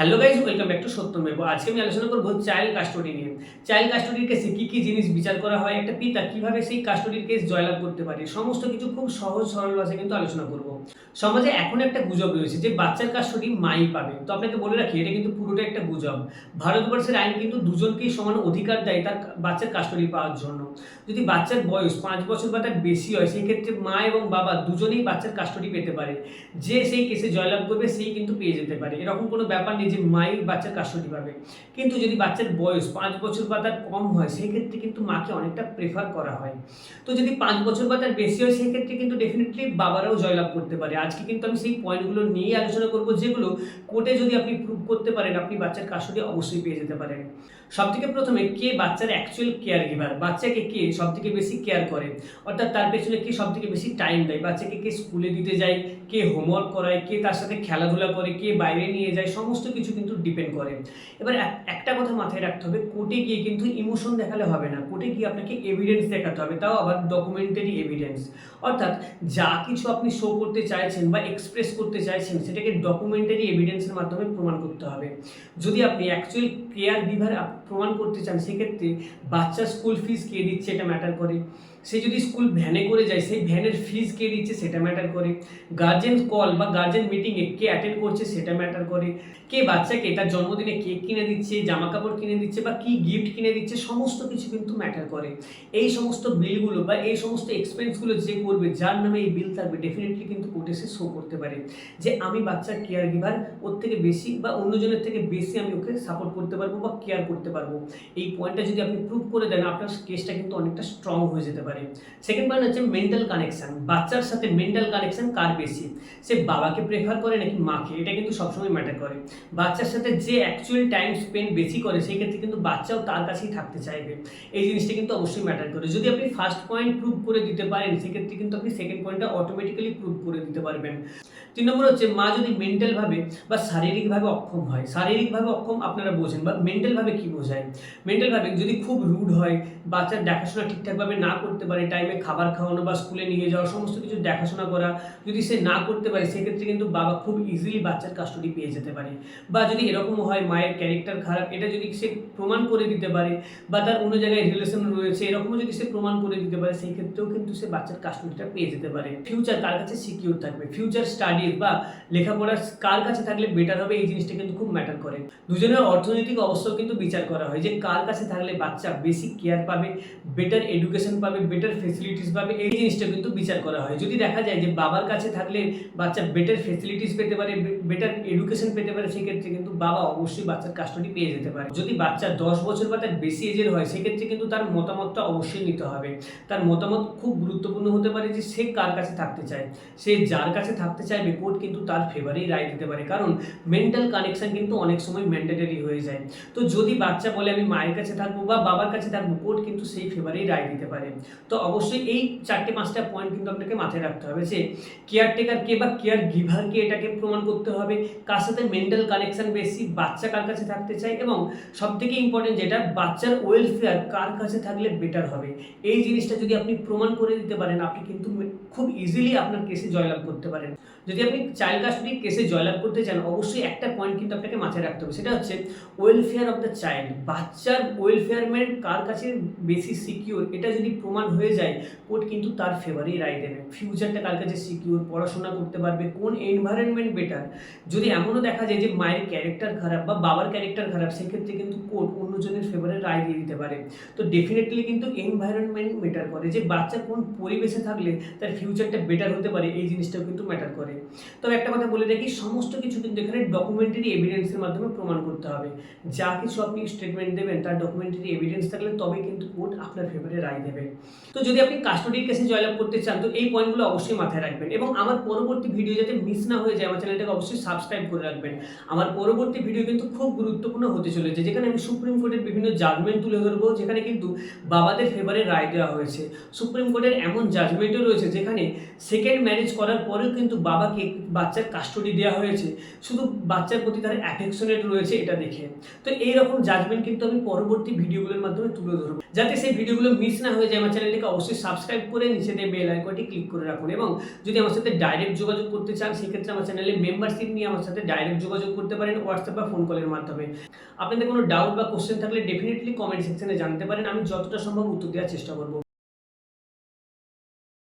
Hello guys welcome back to Satyam মেবো আজকে আমি আলোচনা করব চাইল্ড কাস্টোডি নিয়ে। চাইল্ড কাস্টোডির কেসে কি কি জিনিস বিচার করা হয়, একটা পিতা কীভাবে সেই কাস্টোডির কেস জয়লাভ করতে পারে, সমস্ত কিছু খুব সহজ সরল ভাষায় কিন্তু আলোচনা করব। সমাজে এখন একটা গুজব রয়েছে যে বাচ্চার কাস্টোডি মাই পাবে। তো আপনাকে বলে রাখি, এটা কিন্তু পুরোটা একটা গুজব। ভারতবর্ষের আইন কিন্তু দুজনকেই সমান অধিকার দেয় তার বাচ্চার কাস্টোডি পাওয়ার জন্য। যদি বাচ্চার বয়স পাঁচ বছর বা তার বেশি হয় সেই ক্ষেত্রে মা এবং বাবা দুজনেই বাচ্চার কাস্টোডি পেতে পারে। যে সেই কেসে জয়লাভ করবে, সেই কিন্তু পেয়ে যেতে পারে। এরকম কোনো ব্যাপার নেই যে মাই বাচ্চার কাস্টোডি পাবে। কিন্তু যদি বাচ্চার বয়স পাঁচ বছর বা তার কম হয় সেই ক্ষেত্রে কিন্তু মাকে অনেকটা প্রেফার করা হয়। তো যদি পাঁচ বছর বা তার বেশি হয়, সেক্ষেত্রে কিন্তু ডেফিনেটলি বাবারাও জয়লাভ করতে পারে। আজকে কিন্তু আমি সেই পয়েন্টগুলো নিয়েই আলোচনা করব, যেগুলো কোর্টে যদি আপনি প্রুভ করতে পারেন, আপনি বাচ্চার কাস্টোডি অবশ্যই পেয়ে যেতে পারেন। সব থেকে প্রথমে কে বাচ্চার অ্যাকচুয়াল কেয়ার গিভার বাচ্চাকে কে সব থেকে বেশি কেয়ার করে? অর্থাৎ তার পেছনে কে সব থেকে বেশি টাইম দেয়? বাচ্চাকে কে স্কুলে দিতে যায়? কে হোমওয়ার্ক করায়? কে তার সাথে খেলাধুলা করে? কে বাইরে নিয়ে যায়? সমস্ত কিছু কিন্তু ডিপেন্ড করে। এবার এক- একটা কথা মাথায় রাখতে হবে কোর্টে গিয়ে কিন্তু ইমোশন দেখালে হবে না। কোর্টে গিয়ে আপনাকে এভিডেন্স দেখাতে হবে। তাও আবার ডকুমেন্টারি এভিডেন্স অর্থাৎ যা কিছু আপনি শো করতে চাইছেন বা এক্সপ্রেস করতে চাইছেন, সেটাকে ডকুমেন্টারি এভিডেন্সের মাধ্যমে প্রমাণ করতে হবে। যদি আপনি অ্যাকচুয়াল কেয়ার গিভার প্রমাণ করতে চান সেক্ষেত্রে বাচ্চার স্কুল ফিস কে দিচ্ছে এটা ম্যাটার করে। সে যদি স্কুল ভ্যানে করে যায়, সেই ভ্যানের ফিজ কে দিচ্ছে সেটা ম্যাটার করে। গার্জেন কল বা গার্জেন মিটিংয়ে কে অ্যাটেন্ড করছে সেটা ম্যাটার করে। কে বাচ্চাকে তার জন্মদিনে কেক কিনে দিচ্ছে জামা কাপড় কিনে দিচ্ছে বা কি গিফট কিনে দিচ্ছে, সমস্ত কিছু কিন্তু ম্যাটার করে। এই সমস্ত বিলগুলো বা এই সমস্ত এক্সপেন্সগুলো যে করবে, যার নামে এই বিল থাকবে ডেফিনেটলি কিন্তু কোর্টে সে শো করতে পারে। যে আমি বাচ্চার কেয়ার গিভার ওর থেকে বেশি বা অন্যজনের থেকে বেশি আমি ওকে সাপোর্ট করতে পারব বা কেয়ার করতে পারব। এই পয়েন্টটা যদি আপনি প্রুভ করে দেন, আপনার কেসটা কিন্তু অনেকটা স্ট্রং হয়ে যেতে পারে। সেকেন্ড পয়েন্ট হচ্ছে মেন্টাল কানেকশন বাচ্চার সাথে মেন্টাল কানেকশন কার বেশি? সে বাবাকে প্রেফার করে নাকি মাকে? এটা কিন্তু সবসময় ম্যাটার করে। বাচ্চার সাথে যে অ্যাকচুয়াল টাইম স্পেন্ড বেশি করে, সেই ক্ষেত্রে কিন্তু বাচ্চাও তার কাছেই থাকতে চাইবে। এই জিনিসটা কিন্তু অবশ্যই ম্যাটার করে। যদি আপনি ফার্স্ট পয়েন্ট প্রুভ করে দিতে পারেন সেক্ষেত্রে কিন্তু আপনি সেকেন্ড পয়েন্টটা অটোমেটিক্যালি প্রুভ করে দিতে পারবেন। তিন নম্বর হচ্ছে, মা যদি মেন্টালভাবে বা শারীরিকভাবে অক্ষম হয়, শারীরিকভাবে অক্ষম আপনারা বোঝেন, বা মেন্টালভাবে কী বোঝায়? মেন্টালভাবে যদি খুব রুড হয়, বাচ্চার দেখাশোনা ঠিকঠাকভাবে না করতে পারে টাইমে খাবার খাওয়ানো বা স্কুলে নিয়ে যাওয়া, সমস্ত কিছু দেখাশোনা করা, যদি সে না করতে পারে, সেক্ষেত্রে কিন্তু বাবা খুব ইজিলি বাচ্চার কাস্টডি পেয়ে যেতে পারে। বা যদি এরকম হয়, মায়ের ক্যারেক্টার খারাপ, এটা যদি সে প্রমাণ করে দিতে পারে, বা তার অন্য জায়গায় রিলেশন রয়েছে, এরকমও যদি সে প্রমাণ করে দিতে পারে সেই ক্ষেত্রেও কিন্তু সে বাচ্চার কাস্টডিটা পেয়ে যেতে পারে। ফিউচার তার কাছে সিকিউর থাকবে? ফিউচার স্টাডিজ বা লেখাপড়া কার কাছে থাকলে বেটার হবে? এই জিনিসটা কিন্তু খুব ম্যাটার করে। দুজনের অর্থনৈতিক অবস্থাও কিন্তু বিচার করা হয় যে কার কাছে থাকলে বাচ্চা বেশি কেয়ার পাবে বেটার এডুকেশন পাবে বেটার ফেসিলিটিস পাবে এই জিনিসটা কিন্তু বিচার করা হয়। যদি দেখা যায় যে বাবার কাছে থাকলে বাচ্চা বেটার ফেসিলিটিস পেতে পারে বেটার এডুকেশন পেতে পারে, সেক্ষেত্রে কিন্তু বাবা অবশ্যই বাচ্চার কাস্টডি পেয়ে যেতে পারে। যদি বাচ্চা দশ বছর বা তার বেশি এজের হয়, সেক্ষেত্রে কিন্তু তার মতামতটা অবশ্যই নিতে হবে। তার মতামত খুব গুরুত্বপূর্ণ হতে পারে যে সে কার কাছে থাকতে চায়। সে যার কাছে থাকতে চাইবে, কোর্ট কিন্তু তার ফেভারেই রায় দিতে পারে। কারণ মেন্টাল কানেকশন কিন্তু অনেক সময় ম্যান্ডেটারি হয়ে যায়। তো যদি বাচ্চা বলে, আমি মায়ের কাছে থাকব বা বাবার কাছে থাকব, কোর্ট কিন্তু সেই ফেভারেই রায় দিতে পারে। তো অবশ্যই এই চারটে পাঁচটা পয়েন্ট কিন্তু আপনাকে মাথায় রাখতে হবে যে কেয়ারটেকার কে বা কেয়ার গিভারকে এটাকে প্রমাণ করতে হবে, কার সাথে মেন্টাল কানেকশন বেশি, বাচ্চা কার কাছে থাকতে চায় এবং সব থেকে ইম্পর্টেন্ট যেটা, বাচ্চার ওয়েলফেয়ার কার কাছে থাকলে বেটার হবে। এই জিনিসটা যদি আপনি প্রমাণ করে দিতে পারেন, আপনি কিন্তু খুব ইজিলি আপনার কেসে জয়লাভ করতে পারেন। যদি আপনি চাইল্ড কাস্টডি কেসে জয়লাভ করতে চান, অবশ্যই একটা পয়েন্ট কিন্তু আপনাকে মাথায় রাখতে হবে। সেটা হচ্ছে ওয়েলফেয়ার অফ দ্য চাইল্ড বাচ্চার ওয়েলফেয়ারমেন্ট কার কাছে বেশি সিকিউর এটা যদি প্রমাণ হয়ে যায়, কোর্ট কিন্তু তার ফেভারেই রায় দেবে। ফিউচারটা কার কাছে সিকিউর পড়াশোনা করতে পারবে? কোন এনভায়রনমেন্ট বেটার যদি এমনও দেখা যায় যে মায়ের ক্যারেক্টার খারাপ বা বাবার ক্যারেক্টার খারাপ, সেক্ষেত্রে কিন্তু কোর্ট অন্যজনের ফেভারে রায় দিয়ে দিতে পারে। তো ডেফিনেটলি কিন্তু এনভায়রনমেন্ট ম্যাটার করে। যে বাচ্চা কোন পরিবেশে থাকলে তার ফিউচারটা বেটার হতে পারে, এই জিনিসটাও কিন্তু ম্যাটার করে। তবে একটা কথা বলে রাখি, সমস্ত কিছু কিন্তু এখানে ডকুমেন্টারি এভিডেন্সের মাধ্যমে প্রমাণ করতে হবে। যা কিছু আপনি স্টেটমেন্ট দেবেন, তার ডকুমেন্টারি এভিডেন্স থাকলে তবে কিন্তু কোর্ট আপনার ফেভারে রায় দেবে। তো যদি আপনি কাস্টোডির কেসে জয়লাভ করতে চান, তো এই পয়েন্টগুলো অবশ্যই মাথায় রাখবেন এবং আমার পরবর্তী ভিডিও যাতে মিস না হয়ে যায়, আমার চ্যানেলটাকে অবশ্যই সাবস্ক্রাইব করে রাখবেন। আমার পরবর্তী ভিডিও কিন্তু খুব গুরুত্বপূর্ণ হতে চলেছে, যেখানে আমি সুপ্রিম কোর্টের বিভিন্ন জাজমেন্ট তুলে ধরবো, যেখানে কিন্তু বাবাদের ফেভারে রায় দেওয়া হয়েছে। সুপ্রিম কোর্টের এমন জাজমেন্টও রয়েছে, যেখানে সেকেন্ড ম্যারেজ করার পরেও কিন্তু বাবা বাবাকে বাচ্চার কাস্টডি দেওয়া হয়েছে, শুধু বাচ্চার প্রতি তার অ্যাফেকশনেট রয়েছে এটা দেখে। তো এইরকম জাজমেন্ট কিন্তু আমি পরবর্তী ভিডিওগুলোর মাধ্যমে তুলে ধরবো। যাতে সেই ভিডিওগুলো মিস না হয়ে যায়, আমার চ্যানেলটিকে অবশ্যই সাবস্ক্রাইব করে নিচে দিয়ে বেল আইকনটি ক্লিক করে রাখুন এবং যদি আমার সাথে ডাইরেক্ট যোগাযোগ করতে চান, সেক্ষেত্রে আমার চ্যানেলে মেম্বারশিপ নিয়ে আমার সাথে ডাইরেক্ট যোগাযোগ করতে পারেন হোয়াটসঅ্যাপ বা ফোন কলের মাধ্যমে। আপনাদের কোনো ডাউট বা কোশ্চেন থাকলে ডেফিনেটলি কমেন্ট সেকশনে জানতে পারেন, আমি যতটা সম্ভব উত্তর দেওয়ার চেষ্টা করব।